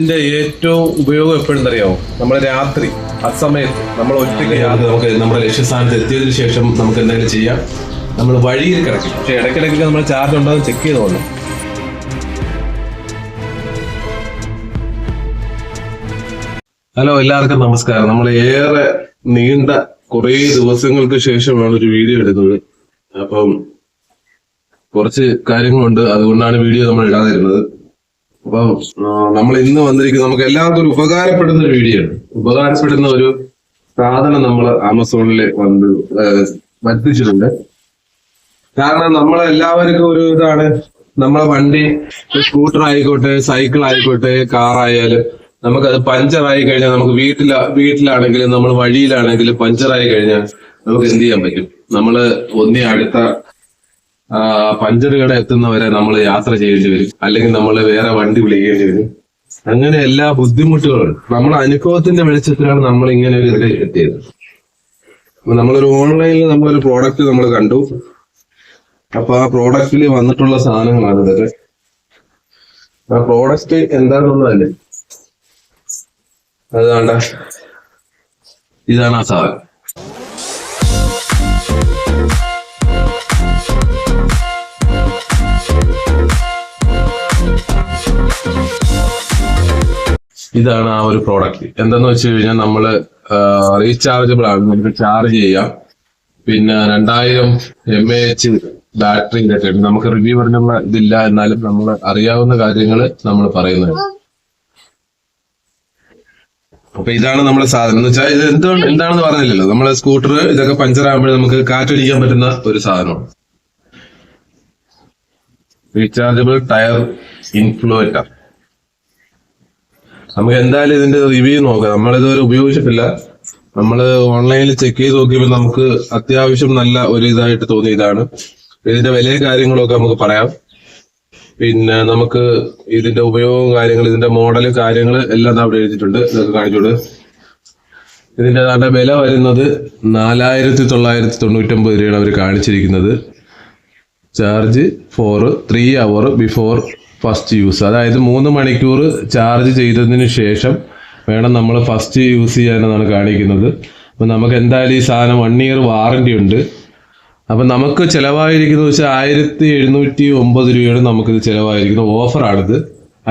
ഇതിന്റെ ഏറ്റവും ഉപയോഗം എപ്പോഴും അറിയാമോ നമ്മൾ രാത്രി അസമയത്ത് നമ്മൾ ഒറ്റയ്ക്ക് യാത്ര നമുക്ക് നമ്മുടെ ലക്ഷ്യസ്ഥാനത്ത് എത്തിയതിനു ശേഷം നമുക്ക് എന്തെങ്കിലും ചെയ്യാം. നമ്മൾ വഴിയിൽ കിടക്കും. പക്ഷെ ഇടയ്ക്കിടയ്ക്ക് നമ്മൾ ചാർജ് ഉണ്ടോ എന്ന് ചെക്ക് ചെയ്ത് പോകണം ഹലോ എല്ലാവർക്കും നമസ്കാരം. നമ്മൾ ഏറെ നീണ്ട കുറേ ദിവസങ്ങൾക്ക് ശേഷമാണ് ഒരു വീഡിയോ എടുക്കുന്നത്. അപ്പം കുറച്ച് കാര്യങ്ങളുണ്ട്. അതുകൊണ്ടാണ് വീഡിയോ നമ്മൾ ഇടാതിരുന്നത്. അപ്പം നമ്മൾ ഇന്ന് വന്നിരിക്കുന്നത് നമുക്ക് എല്ലാവർക്കും ഒരു ഉപകാരപ്പെടുന്ന ഒരു വീഡിയോ ആണ്. ഉപകാരപ്പെടുന്ന ഒരു സാധനം നമ്മൾ ആമസോണിൽ വന്ന് വരുത്തിച്ചിട്ടുണ്ട് കാരണം നമ്മളെ എല്ലാവർക്കും ഒരു ഇതാണ്. നമ്മളെ വണ്ടി സ്കൂട്ടർ ആയിക്കോട്ടെ സൈക്കിൾ ആയിക്കോട്ടെ കാർ ആയാലും നമുക്കത് പഞ്ചറായി കഴിഞ്ഞാൽ നമുക്ക് വീട്ടിൽ വീട്ടിലാണെങ്കിലും നമ്മൾ വഴിയിലാണെങ്കിലും പഞ്ചറായി കഴിഞ്ഞാൽ നമുക്ക് എന്ത് ചെയ്യാൻ പറ്റും? നമ്മൾ ഒന്നി അടുത്ത പഞ്ചർ കട എത്തുന്നവരെ നമ്മൾ യാത്ര ചെയ്യേണ്ടി വരും. അല്ലെങ്കിൽ നമ്മൾ വേറെ വണ്ടി വിളിക്കേണ്ടി വരും. അങ്ങനെ എല്ലാ ബുദ്ധിമുട്ടുകളും നമ്മുടെ അനുഭവത്തിന്റെ വെളിച്ചത്തിലാണ് നമ്മൾ ഇങ്ങനെ ഒരു ഇതിലേക്ക് എത്തിയത് നമ്മളൊരു ഓൺലൈനിൽ നമ്മളൊരു പ്രോഡക്റ്റ് നമ്മൾ കണ്ടു. അപ്പൊ ആ പ്രോഡക്റ്റിൽ വന്നിട്ടുള്ള സാധനങ്ങളാണ് ഇതൊക്കെ. ആ പ്രോഡക്റ്റ് എന്താണെന്നുള്ളതല്ലേ? അത് വേണ്ട. ഇതാണ് ആ സാധനം. ഇതാണ് ആ ഒരു പ്രോഡക്റ്റ് എന്തെന്ന് വെച്ച് കഴിഞ്ഞാൽ നമ്മൾ റീചാർജബിൾ ആണ്. നമുക്ക് ചാർജ് ചെയ്യാം. പിന്നെ രണ്ടായിരം എം എ എച്ച് ബാറ്ററി ഇതൊക്കെ നമുക്ക് റിവ്യൂ പറഞ്ഞുള്ള ഇതില്ല. എന്നാലും നമ്മൾ അറിയാവുന്ന കാര്യങ്ങൾ നമ്മൾ പറയുന്നത് അപ്പൊ ഇതാണ് നമ്മുടെ സാധനം. എന്ന് വെച്ചാൽ ഇത് എന്താണ് എന്താണെന്ന് പറഞ്ഞില്ലല്ലോ. നമ്മളെ സ്കൂട്ടർ ഇതൊക്കെ പഞ്ചർ ആകുമ്പോൾ നമുക്ക് കാറ്റടിക്കാൻ പറ്റുന്ന ഒരു സാധനമാണ്. റീചാർജബിൾ ടയർ ഇൻഫ്ലുവേറ്റർ നമുക്ക് എന്തായാലും ഇതിന്റെ റിവ്യൂ നോക്കാം. നമ്മളിതുവരെ ഉപയോഗിച്ചിട്ടില്ല. നമ്മൾ ഓൺലൈനിൽ ചെക്ക് ചെയ്ത് നോക്കിയപ്പോൾ നമുക്ക് അത്യാവശ്യം നല്ല ഒരു ഇതായിട്ട് തോന്നി ഇതാണ്. ഇതിന്റെ വിലയും കാര്യങ്ങളൊക്കെ നമുക്ക് പറയാം. പിന്നെ നമുക്ക് ഇതിന്റെ ഉപയോഗവും കാര്യങ്ങൾ ഇതിന്റെ മോഡൽ കാര്യങ്ങൾ എല്ലാം അവിടെ എഴുതിയിട്ടുണ്ട്. ഇതൊക്കെ കാണിച്ചോട് ഇതിന്റെ വില വരുന്നത് നാലായിരത്തി തൊള്ളായിരത്തി തൊണ്ണൂറ്റൊമ്പത് രൂപയാണ് അവർ കാണിച്ചിരിക്കുന്നത്. Charge for three hour before first use. അതായത് മൂന്ന് മണിക്കൂർ ചാർജ് ചെയ്തതിന് ശേഷം വേണം നമ്മൾ ഫസ്റ്റ് യൂസ് ചെയ്യാനെന്നാണ് കാണിക്കുന്നത്. അപ്പം നമുക്ക് എന്തായാലും ഈ സാധനം വൺ ഇയർ വാറണ്ടി ഉണ്ട്. അപ്പം നമുക്ക് ചിലവായിരിക്കുന്നത് വെച്ചാൽ ആയിരത്തി എഴുന്നൂറ്റി ഒമ്പത് രൂപയാണ് നമുക്കിത് ചിലവായിരിക്കുന്നത്. ഓഫറാണിത്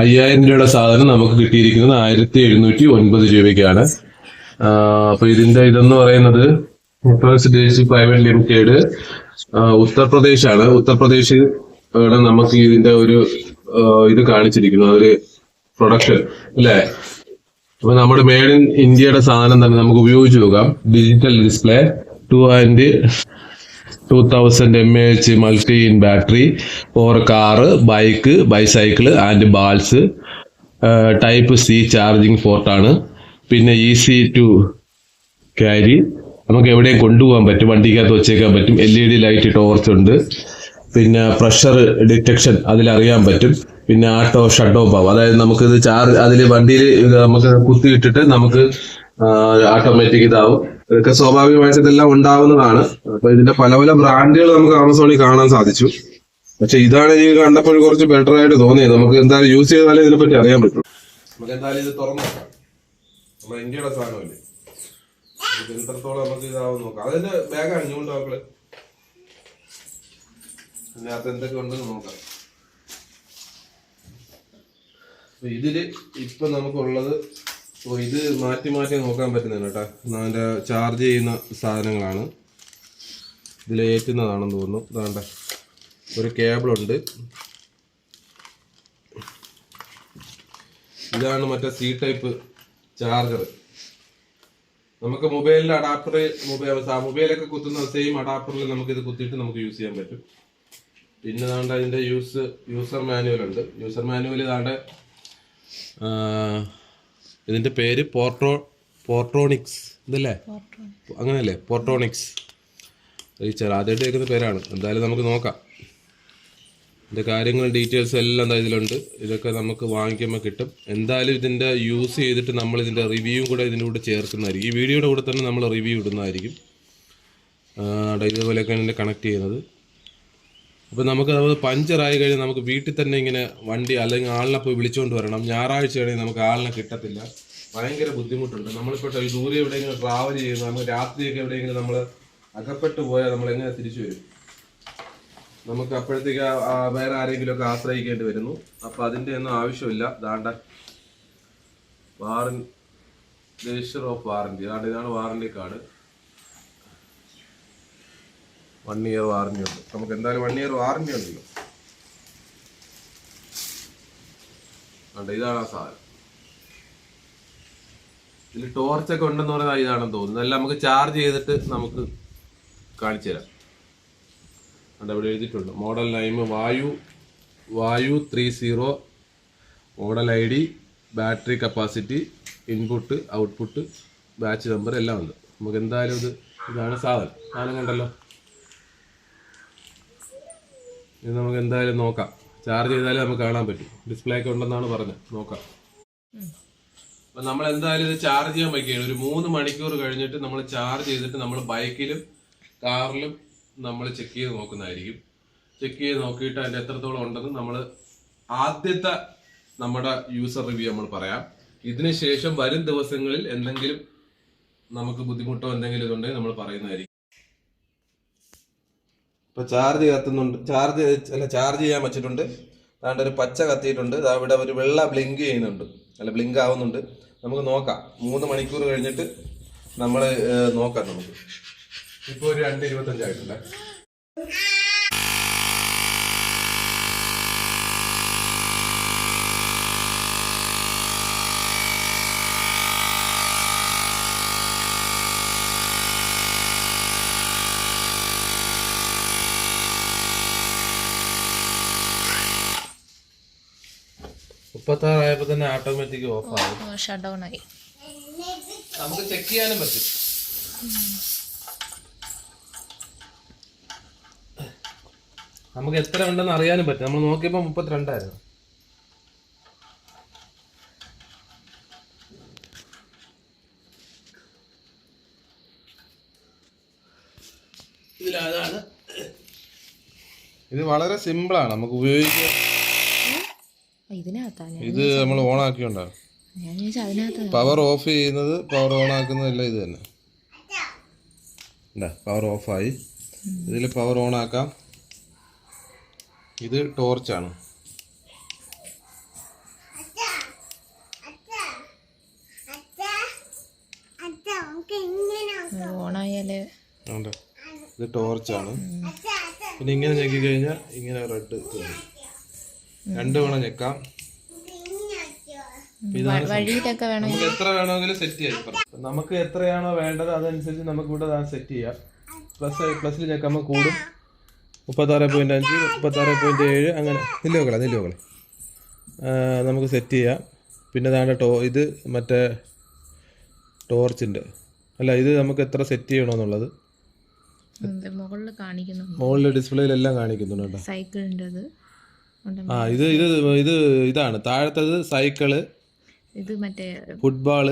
അയ്യായിരം രൂപയുടെ സാധനം നമുക്ക് കിട്ടിയിരിക്കുന്നത് ആയിരത്തി എഴുന്നൂറ്റി ഒൻപത് രൂപയ്ക്കാണ്. അപ്പോൾ ഇതിന്റെ ഇതെന്ന് പറയുന്നത് പ്രൈവറ്റ് ലിമിറ്റഡ് ഉത്തർപ്രദേശാണ്. ഉത്തർപ്രദേശ് ആണ് നമുക്ക് ഇതിന്റെ ഒരു ഇത് കാണിച്ചിരിക്കുന്നു. ഒരു പ്രൊഡക്ഷൻ അല്ലേ? അപ്പൊ നമ്മുടെ മേഡ് ഇൻ ഇന്ത്യയുടെ സാധനം തന്നെ നമുക്ക് ഉപയോഗിച്ച് നോക്കാം. Digital display two and two thousand M H multi in battery for car bike bicycle and balls type C charging പോർട്ടാണ് പിന്നെ ഈസി ടു ക്യാരി നമുക്ക് എവിടെയും കൊണ്ടുപോകാൻ പറ്റും വണ്ടിക്കകത്ത് വെച്ചേക്കാൻ പറ്റും. L E D light torch ഉണ്ട്. പിന്നെ പ്രഷർ ഡിറ്റക്ഷൻ അതിലറിയാൻ പറ്റും. പിന്നെ ആട്ടോ ഓഫ് ആവും അതായത് നമുക്ക് ഇത് ചാർജ് അതിൽ വണ്ടിയിൽ നമുക്ക് കുത്തിയിട്ടിട്ട് നമുക്ക് ഓട്ടോമാറ്റിക് ഇതാവും. ഇതൊക്കെ സ്വാഭാവികമായിട്ട് ഇതെല്ലാം ഉണ്ടാവുന്നതാണ്. അപ്പൊ ഇതിന്റെ പല പല ബ്രാൻഡുകൾ നമുക്ക് ആമസോണിൽ കാണാൻ സാധിച്ചു. പക്ഷെ ഇതാണ് എനിക്ക് കണ്ടപ്പോൾ കുറച്ച് ബെറ്റർ ആയിട്ട് തോന്നിയത്. നമുക്ക് എന്തായാലും യൂസ് ചെയ്താലേ ഇതിനെപ്പറ്റി അറിയാൻ പറ്റും നമുക്ക് എന്തായാലും ഇത് തുറന്നു നമ്മുടെ ഇന്ത്യയുടെ സാധനമല്ലേ? ഇത് നമുക്ക് ഇതാവും നോക്കാം. അതിന്റെ ബാഗ് അണിഞ്ഞുകൊണ്ട് മക്കൾ എന്തൊക്കെ ഉണ്ടെന്ന് നോക്കാം. ഇതിൽ ഇപ്പൊ നമുക്കുള്ളത് ഓ ഇത് മാറ്റി മാറ്റി നോക്കാൻ പറ്റുന്നതാണ് കേട്ടോ. അതിന്റെ ചാർജ് ചെയ്യുന്ന സാധനങ്ങളാണ്. ഇതിൽ ഏറ്റുന്നതാണെന്ന് തോന്നുന്നു. ഇതാണ്ട ഒരു കേബിളുണ്ട് ഇതാണ് മറ്റേ സി ടൈപ്പ് ചാർജർ നമുക്ക് മൊബൈലിന്റെ അഡാപ്റ്റർ മൊബൈൽ മൊബൈലൊക്കെ കുത്തുന്ന സെയിം അഡാപ്റ്ററിൽ നമുക്ക് ഇത് കുത്തിയിട്ട് നമുക്ക് യൂസ് ചെയ്യാൻ പറ്റും. പിന്നെ താണ്ട അതിന്റെ യൂസ് യൂസർ മാനുവൽ ഉണ്ട്. യൂസർ മാനുവൽ താണ്ട ഇതിന്റെ പേര് പോർട്ടോ പോർട്ടോണിക്സ് ഇതല്ലേ? അങ്ങനെയല്ലേ? പോർട്ടോണിക്സ്. റീച്ചാർ ആദ്യമായിട്ട് കേൾക്കുന്ന പേരാണ്. എന്തായാലും നമുക്ക് നോക്കാം. ഇതിന്റെ കാര്യങ്ങൾ ഡീറ്റെയിൽസ് എല്ലാം ഇതിലുണ്ട്. ഇതൊക്കെ നമുക്ക് വാങ്ങിക്കുമ്പോൾ കിട്ടും. എന്തായാലും ഇതിന്റെ യൂസ് ചെയ്തിട്ട് നമ്മൾ ഇതിന്റെ റിവ്യൂ കൂടെ ഇതിന്റെ കൂടെ ചേർക്കുന്നതായിരിക്കും. ഈ വീഡിയോയുടെ കൂടെ തന്നെ നമ്മൾ റിവ്യൂ ഇടുന്നതായിരിക്കും. ഡൈലി പോലെയൊക്കെ ഇതിന്റെ കണക്ട് ചെയ്യുന്നത്. അപ്പോൾ നമുക്ക് അത് പഞ്ചറായി കഴിഞ്ഞാൽ നമുക്ക് വീട്ടിൽ തന്നെ ഇങ്ങനെ വണ്ടി അല്ലെങ്കിൽ ആളിനെ പോയി വിളിച്ചുകൊണ്ട് വരണം. ഞായറാഴ്ചയാണെങ്കിൽ നമുക്ക് ആളിനെ കിട്ടത്തില്ല. ഭയങ്കര ബുദ്ധിമുട്ടുണ്ട്. നമ്മളിപ്പോൾ ദൂരെ എവിടെയെങ്കിലും ട്രാവൽ ചെയ്യുന്നു നമുക്ക് രാത്രിയൊക്കെ എവിടെയെങ്കിലും നമ്മൾ അകപ്പെട്ടു പോയാൽ നമ്മൾ എങ്ങനെ തിരിച്ചു വരും? നമുക്ക് അപ്പോഴത്തേക്ക് വേറെ ആരെങ്കിലും ഒക്കെ ആശ്രയിക്കേണ്ടി വരുന്നു. അപ്പൊ അതിന്റെ ഒന്നും ആവശ്യമില്ല. ദാണ്ട വാറൻ ഓഫ് വാറന്റി ദാണ്ട ഇതാണ് warranty card one year warranty ഉണ്ട്. നമുക്ക് എന്തായാലും വൺ ഇയർ വാറന്റി ഉണ്ടല്ലോ. അണ്ട് ഇതാണ് ആ സാധനം. ഇതിൽ ടോർച്ചൊക്കെ ഉണ്ടെന്ന് പറഞ്ഞാൽ ഇതാണെന്ന് തോന്നുന്നു. അല്ല നമുക്ക് ചാർജ് ചെയ്തിട്ട് നമുക്ക് കാണിച്ചു തരാം അവിടെ ഇവിടെ എഴുതിയിട്ടുണ്ട്. Model name Vayu Vayu three zero model I D battery capacity input output batch number എല്ലാം ഉണ്ട്. നമുക്ക് എന്തായാലും ഇത് ഇതാണ് സാധനം. സാധനം കണ്ടല്ലോ? ഇത് നമുക്ക് എന്തായാലും നോക്കാം. ചാർജ് ചെയ്താലും നമുക്ക് കാണാൻ പറ്റും. ഡിസ്പ്ലേ ഒക്കെ ഉണ്ടെന്നാണ് പറഞ്ഞത്. നോക്കാം. അപ്പം നമ്മൾ എന്തായാലും ഇത് ചാർജ് ചെയ്യാൻ വയ്ക്കുകയാണ്. ഒരു മൂന്ന് മണിക്കൂർ കഴിഞ്ഞിട്ട് നമ്മൾ ചാർജ് ചെയ്തിട്ട് നമ്മൾ ബൈക്കിലും കാറിലും നമ്മൾ ചെക്ക് ചെയ്ത് നോക്കുന്നതായിരിക്കും. ചെക്ക് ചെയ്ത് നോക്കിയിട്ട് അതിന്റെ എത്രത്തോളം ഉണ്ടെന്ന് നമ്മൾ ആദ്യത്തെ നമ്മുടെ യൂസർ റിവ്യൂ നമ്മൾ പറയാം. ഇതിന് ശേഷം വരും ദിവസങ്ങളിൽ എന്തെങ്കിലും നമുക്ക് ബുദ്ധിമുട്ടോ എന്തെങ്കിലും ഇതുണ്ടെങ്കിൽ നമ്മൾ പറയുന്നതായിരിക്കും. ഇപ്പൊ ചാർജ് കത്തുന്നുണ്ട്. ചാർജ് അല്ല ചാർജ് ചെയ്യാൻ വെച്ചിട്ടുണ്ട്. അതാണ്ട് ഒരു പച്ച കത്തിയിട്ടുണ്ട്. അവിടെ ഒരു വെള്ള ബ്ലിങ്ക് ചെയ്യുന്നുണ്ട്. അല്ല ബ്ലിങ്ക് ആവുന്നുണ്ട്. നമുക്ക് നോക്കാം. മൂന്ന് മണിക്കൂർ കഴിഞ്ഞിട്ട് നമ്മൾ നോക്കാം നമുക്ക്. ഇപ്പൊ ഒരു രണ്ട് ഇരുപത്തഞ്ചായിട്ടുണ്ട് മുപ്പത്താറായപ്പോ തന്നെ ഓട്ടോമാറ്റിക് ഓഫ് ആവും ഷട്ട് ഡൗൺ ആയി. നമുക്ക് ചെക്ക് ചെയ്യാനും പറ്റും. നമുക്ക് എത്ര ഉണ്ടെന്ന് അറിയാനും പറ്റും നമ്മൾ നോക്കിയപ്പോൾ മുപ്പത്തിരണ്ടായിരുന്നു. ഇതിലതാണ്. ഇത് വളരെ സിമ്പിളാണ്. നമുക്ക് ഞാൻ ഇത് നമ്മൾ ഓൺ അതിനകത്ത്. പവർ ഓഫ് ചെയ്യുന്നത് പവർ ഓൺ ആക്കുന്നതല്ല ഇത് തന്നെ. പവർ ഓഫായി. ഇതിൽ പവർ ഓൺ ആക്കാം ഇത് ടോർച്ചാണ് ഓണായാൽ ഇത് ടോർച്ചാണ് പിന്നെ ഇങ്ങനെ ഞെക്കി. കഴിഞ്ഞാൽ ഇങ്ങനെ റെഡ് രണ്ട് വേണം. ഞെക്കാം നമുക്ക് എത്ര വേണമെങ്കിലും സെറ്റ് ചെയ്യാം. നമുക്ക് എത്രയാണോ വേണ്ടത് അതനുസരിച്ച് നമുക്ക് ഇവിടെ സെറ്റ് ചെയ്യാം. പ്ലസ് പ്ലസ്സിൽ ഞെക്കുമ്പോൾ കൂടും. മുപ്പത്താറ് പോയിന്റ് അഞ്ച് മുപ്പത്താറ് പോയിന്റ് ഏഴ് അങ്ങനെ. നില്ല നോക്കളെ നമുക്ക് സെറ്റ് ചെയ്യാം. പിന്നെ അതാണ് ടോ ഇത് മറ്റേ ടോർച്ചിന്റെ അല്ല ഇത് നമുക്ക് എത്ര സെറ്റ് ചെയ്യണമെന്നുള്ളത്? മുകളിൽ കാണിക്കുന്നുണ്ട് മുകളിലെ ഡിസ്പ്ലേയിലെല്ലാം കാണിക്കുന്നുണ്ട് കേട്ടോ. സൈക്കിളിന്റെ അത്. ആ ഇത് ഇത് ഇത് ഇതാണ്. താഴത്തത് സൈക്കിൾ ഇത് മറ്റേ ഫുട്ബോൾ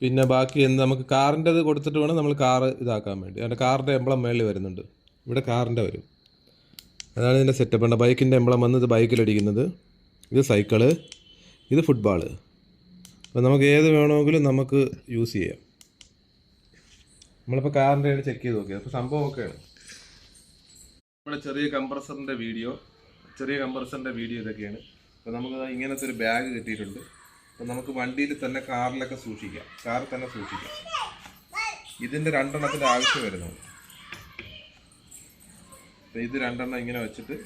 പിന്നെ ബാക്കി എന്ത് നമുക്ക് കാറിന്റെ കൊടുത്തിട്ട് വേണം നമ്മൾ കാറ് ഇതാക്കാൻ വേണ്ടി. അതിന്റെ കാറിന്റെ എംബ്ലം മേളിൽ വരുന്നുണ്ട്. ഇവിടെ കാറിന്റെ വരും. അതാണ് ഇതിന്റെ സെറ്റപ്പ് ഉണ്ട് ബൈക്കിന്റെ എംബ്ലം വന്ന് ഇത് ബൈക്കിലടിക്കുന്നത് ഇത് സൈക്കിൾ ഇത് ഫുട്ബോൾ അപ്പോൾ നമുക്ക് ഏത് വേണമെങ്കിലും നമുക്ക് യൂസ് ചെയ്യാം. നമ്മളിപ്പോൾ കാറിന്റെ ചെക്ക് ചെയ്ത് നോക്കിയത് അപ്പോൾ സംഭവം ഒക്കെയാണ് നമ്മുടെ ചെറിയ കംപ്രസറിന്റെ വീഡിയോ ചെറിയ കംപ്രസറിന്റെ വീഡിയോ ഇതൊക്കെയാണ്. അപ്പോൾ നമുക്ക് ഇങ്ങനത്തെ ഒരു ബാഗ് കിട്ടിയിട്ടുണ്ട്. അപ്പോൾ നമുക്ക് വണ്ടിയിൽ തന്നെ കാറിലൊക്കെ സൂക്ഷിക്കാം. കാറിൽ തന്നെ സൂക്ഷിക്കാം. ഇതിന്റെ രണ്ടെണ്ണത്തിന്റെ ആവശ്യം അപ്പോൾ ഇത് രണ്ടെണ്ണം ഇങ്ങനെ വെച്ചിട്ട്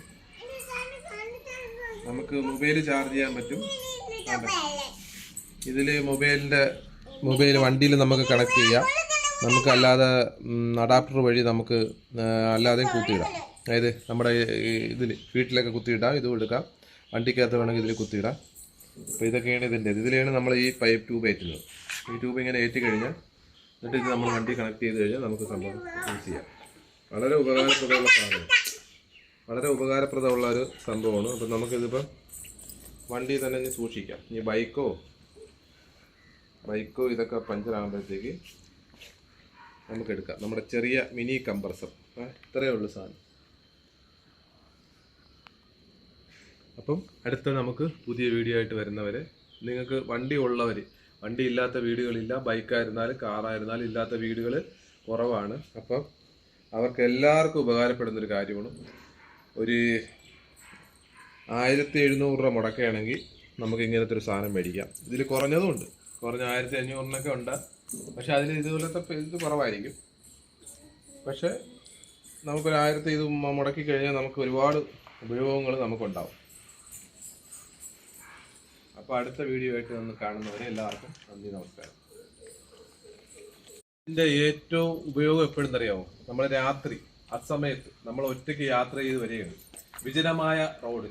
നമുക്ക് മൊബൈൽ ചാർജ് ചെയ്യാൻ പറ്റും. ഇതിൽ മൊബൈലിന്റെ മൊബൈൽ വണ്ടിയിൽ നമുക്ക് കണക്ട് ചെയ്യാം. നമുക്ക് അല്ലാതെ അഡാപ്റ്റർ വഴി നമുക്ക് അല്ലാതെ അല്ലാതെയും കുത്തിയിടാം. അതായത് നമ്മുടെ ഇതിൽ വീട്ടിലൊക്കെ കുത്തിയിടാം ഇതും എടുക്കാം. വണ്ടിക്കകത്ത് വേണമെങ്കിൽ ഇതിൽ കുത്തിയിടാം. അപ്പോൾ ഇതൊക്കെയാണ് ഇതിന്റെ ഇതിലാണ് നമ്മൾ ഈ പൈപ്പ് ട്യൂബ് ഏറ്റുന്നത്. ഈ ട്യൂബ് ഇങ്ങനെ ഏറ്റി കഴിഞ്ഞാൽ എന്നിട്ട് ഇത് നമ്മൾ വണ്ടി കണക്ട് ചെയ്ത് കഴിഞ്ഞാൽ നമുക്ക് സംഭവം യൂസ് ചെയ്യാം. വളരെ ഉപകാരപ്രദമുള്ള സാധനം. വളരെ ഉപകാരപ്രദമുള്ള ഒരു സംഭവമാണ്. അപ്പം നമുക്കിതിപ്പം വണ്ടി തന്നെ ഇനി സൂക്ഷിക്കാം. ഇനി ബൈക്കോ ബൈക്കോ ഇതൊക്കെ പഞ്ചർ ആകുമ്പോഴത്തേക്ക് നമുക്ക് എടുക്കാം നമ്മുടെ ചെറിയ മിനി കമ്പ്രസർ ഇത്രയേ ഉള്ളൂ സാധനം. അപ്പം അടുത്ത നമുക്ക് പുതിയ വീഡിയോ ആയിട്ട് വരുന്നവരെ നിങ്ങൾക്ക് വണ്ടി ഉള്ളവർ വണ്ടി ഇല്ലാത്ത വീടുകളില്ല ബൈക്കായിരുന്നാലും കാറായിരുന്നാലും ഇല്ലാത്ത വീടുകൾ കുറവാണ്. അപ്പം അവർക്ക് എല്ലാവർക്കും ഉപകാരപ്പെടുന്ന ഒരു കാര്യമാണ്. ഒരു ആയിരത്തി എഴുന്നൂറ് രൂപ മുടക്കുകയാണെങ്കിൽ നമുക്ക് ഇങ്ങനത്തെ ഒരു സാധനം മേടിക്കാം. ഇതിൽ കുറഞ്ഞതും ഉണ്ട് കുറഞ്ഞ ആയിരത്തി അഞ്ഞൂറിനൊക്കെ ഉണ്ട്. പക്ഷെ അതിൽ ഇതുപോലത്തെ ഇത് കുറവായിരിക്കും. പക്ഷെ നമുക്കൊരു ആയിരത്തി ഇത് മുടക്കി കഴിഞ്ഞാൽ നമുക്ക് ഒരുപാട് ഉപയോഗങ്ങൾ നമുക്കുണ്ടാവും. അപ്പോൾ അടുത്ത വീഡിയോ ആയിട്ട് ഒന്ന് കാണുന്നവരെ എല്ലാവർക്കും നന്ദി നമസ്കാരം. ഇതിന്റെ ഏറ്റവും ഉപയോഗം എപ്പോഴും അറിയാമോ നമ്മൾ രാത്രി അസമയത്ത് നമ്മൾ ഒറ്റയ്ക്ക് യാത്ര ചെയ്ത് വരികയാണ്. വിജനമായ റോഡ്.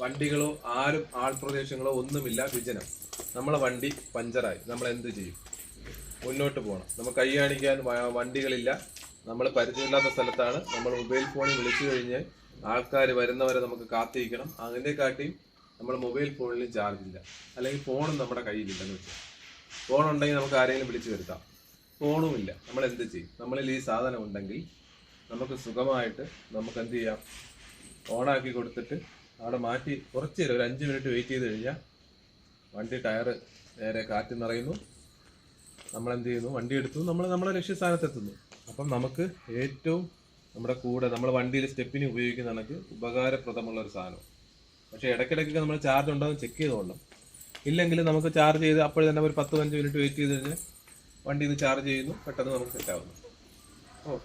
വണ്ടികളോ ആരും ആൾപ്രദേശങ്ങളോ ഒന്നുമില്ല വിജനം. നമ്മളെ വണ്ടി പഞ്ചറായി. നമ്മൾ എന്ത് ചെയ്യും? മുന്നോട്ട് പോകണം. നമുക്ക് കൈ കാണിക്കാൻ വണ്ടികളില്ല. നമ്മൾ പരിചയമില്ലാത്ത സ്ഥലത്താണ്. നമ്മൾ മൊബൈൽ ഫോണിൽ വിളിച്ചു കഴിഞ്ഞ് ആൾക്കാർ വരുന്നവരെ നമുക്ക് കാത്തിരിക്കണം. അതിനെക്കാട്ടിയും നമ്മൾ മൊബൈൽ ഫോണിൽ ചാർജ് ഇല്ല. അല്ലെങ്കിൽ ഫോണും നമ്മുടെ കയ്യിലില്ലെന്ന് വെച്ചാൽ. ഫോൺ ഉണ്ടെങ്കിൽ നമുക്ക് ആരെങ്കിലും വിളിച്ചു വരുത്താം. ഫോണും ഇല്ല നമ്മൾ എന്ത് ചെയ്യും? നമ്മളിൽ ഈ സാധനം ഉണ്ടെങ്കിൽ നമുക്ക് സുഖമായിട്ട് നമുക്ക് എന്ത് ചെയ്യാം? ഓണാക്കി കൊടുത്തിട്ട് അവിടെ മാറ്റി കുറച്ച് നേരം ഒരു അഞ്ച് മിനിറ്റ് വെയിറ്റ് ചെയ്ത് കഴിഞ്ഞാൽ വണ്ടി ടയർ നേരെ കാറ്റ് നിറയുന്നു. നമ്മൾ എന്ത് ചെയ്യുന്നു? വണ്ടി എടുത്തു. നമ്മൾ നമ്മുടെ ലക്ഷ്യസ്ഥാനത്തെത്തുന്നു. അപ്പം നമുക്ക് ഏറ്റവും നമ്മുടെ കൂടെ നമ്മൾ വണ്ടിയിൽ സ്റ്റെപ്പിന് ഉപയോഗിക്കുന്ന കണക്ക് ഉപകാരപ്രദമുള്ള ഒരു സാധനം പക്ഷേ ഇടയ്ക്കിടയ്ക്ക് നമ്മൾ ചാർജ് ഉണ്ടോ എന്ന് ചെക്ക് ചെയ്തോളണം ഇല്ലെങ്കിൽ നമുക്ക് ചാർജ് ചെയ്ത് അപ്പോൾ തന്നെ ഒരു പത്ത് പതിനഞ്ച് മിനിറ്റ് വെയിറ്റ് ചെയ്ത് കഴിഞ്ഞാൽ വണ്ടി ഇത് ചാർജ് ചെയ്യുന്നു പെട്ടെന്ന് നമുക്ക് സെറ്റ് ആവുന്നു. ഓ.